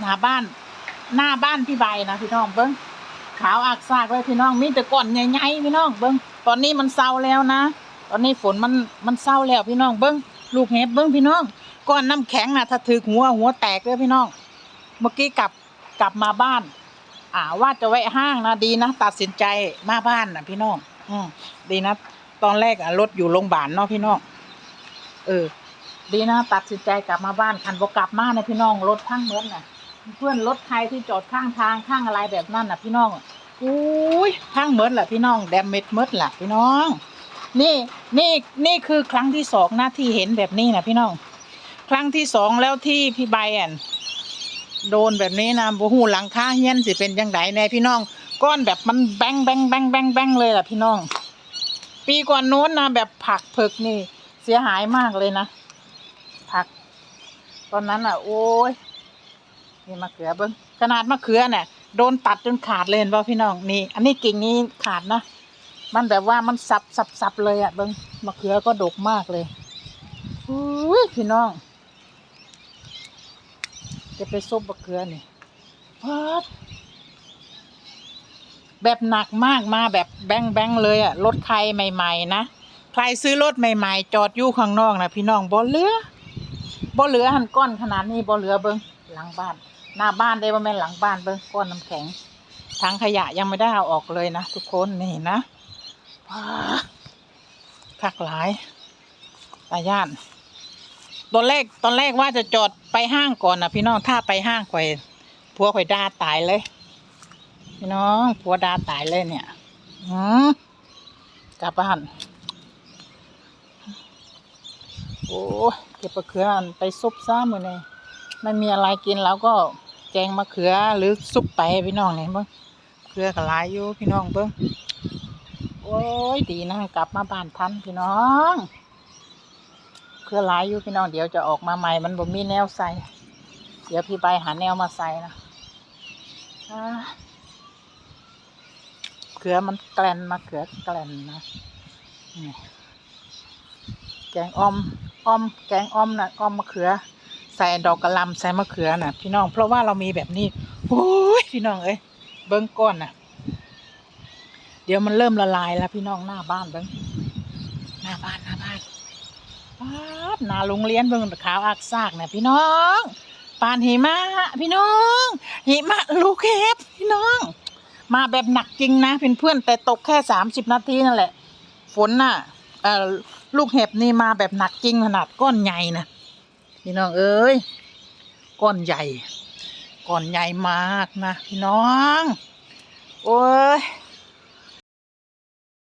หน้าบ้าน หน้าบ้านพี่ใบนะพี่น้องเบิ้งขาวอักซากเลยพี่น้อง มีแต่ก้อนใหญ่ๆพี่น้องเบิ้งตอนนี้มันเศร้าแล้วนะ ตอนนี้ฝนมันมันเศร้าแล้วพี่น้องเบิ้งลูกเห็บเบิ้งพี่น้องก้อนน้ำแข็งนะถ้าถือหัวหัวแตกเลยพี่น้อง เมื่อกี้กลับกลับมาบ้าน อ่าว่าจะแวะห้างนะดีนะตัดสินใจมาบ้านนะพี่น้อง อืมดีนะ ตอนแรกอะรถอยู่โรงพยาบาลเนาะพี่น้องเออ ดีนะตัดสินใจกลับมาบ้านคันบ่กลับมานะพี่น้องรถทั้งเมืองน่ะ เพื่อนรถใครที่จอดข้างทางข้างอะไรแบบนั้นน่ะพี่น้องอุ้ยทั้งเมืองแหละพี่น้องแดมเม็ดเมืดแหละพี่น้อง นี่นี่นี่คือครั้งที่สองนะที่เห็นแบบนี้นะพี่น้อง ครั้งที่สองแล้วที่พี่ใบแอนโดนแบบนี้นะบูหูหลังคาเฮียนสิเป็นยังไงแน่พี่น้องก้อนแบบมันแบงแบงแบงแบงแบงเลยล่ะพี่น้อง ปีก่อนโน้นนะแบบผักเผือกนี่ เสียหายมากเลยนะผัก ตอนนั้นอะ โอ้ย นี่มะเขือเบิ้งขนาดมะเขือเนี่ยโดนตัดจนขาดเลยเห็นป่ะพี่น้องนี่ อันนี้กิ่งนี้ขาดนะมันแบบว่ามันสับสับสับเลยอะเบิ้งมะเขือก็ดกมากเลยอุ้ยพี่น้อง จะไปซุปมะเขือนี่พัดแบบหนักมากมาแบบแบงแบงเลยอะรถใครใหม่ ๆ นะใครซื้อรถใหม่ ๆ จอดอยู่ข้างนอกนะพี่น้องบ่เหลือบ่เหลือหันก้อนขนาดนี้บ่เหลือเบิ้งหลังบ้าน หน้าบ้านได้บ่แม่นหลังบ้านเบิ้งก้อนน้ำแข็งถังขยะยังไม่ได้เอาออกเลยนะทุกคนนี่นะว้าคักหลายตาย่านตอนแรกตอนแรกว่าจะจอดไปห้างก่อนนะพี่น้องถ้าไปห้างข่อยผัวข่อยด่าตายเลย พี่น้องผัวด่าตายเลยเนี่ยอืมกลับบ้านโอ้เก็บมะเขือนไปซุปซ้ำเลยเนี่ยไม่มีอะไรกินแล้วก็ แกงมะเขือหรือซุปไปให้พี่น้องเนี่ยเบิ้งเขือกับลายอยู่พี่น้องเบิ้งโอ้ยดีนะกลับมาบ้านทันพี่น้องเขือลายอยู่พี่น้องเดี๋ยวจะออกมาใหม่มันบ่มีแนวใส่เดี๋ยวพี่ใบหาแนวมาใส่นะเขือมันแกลนมาเขือแกลนนะแกงออมออมแกงออมน่ะออมมะเขือ ใส่ดอกกระลำใส่มะเขือน่ะ พี่น้อง เพราะว่าเรามีแบบนี้โอ้ยพี่น้องเอ้ยเบิ้งก้อนน่ะ เดี๋ยวมันเริ่มละลายแล้วพี่น้องหน้าบ้านเบิ้งหน้าบ้านหน้าบ้านป๊าดหน้าโรงเรียนเบิ้งขาวอักซากน่ะพี่น้องปานหิมะพี่น้องหิมะลูกเห็บพี่น้อง มาแบบหนักจริงนะเพื่อนๆแต่ตกแค่สามสิบนาทีนั่นแหละ ฝนน่ะลูกเห็บนี่มาแบบหนักจริงขนาดก้อนใหญ่นะ พี่น้องเอ้ยก้อนใหญ่ก้อนใหญ่มากนะพี่น้อง โอ้ย